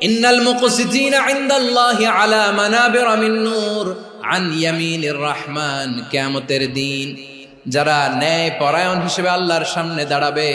ইন্নাল মুকসিতিনা ইনদাল্লাহি আলা মানাবির মিন নূর আন ইয়ামিনির রহমান দিন যারা ন্যায় পরায়ণ হিসেবে আল্লাহর সামনে দাঁড়াবে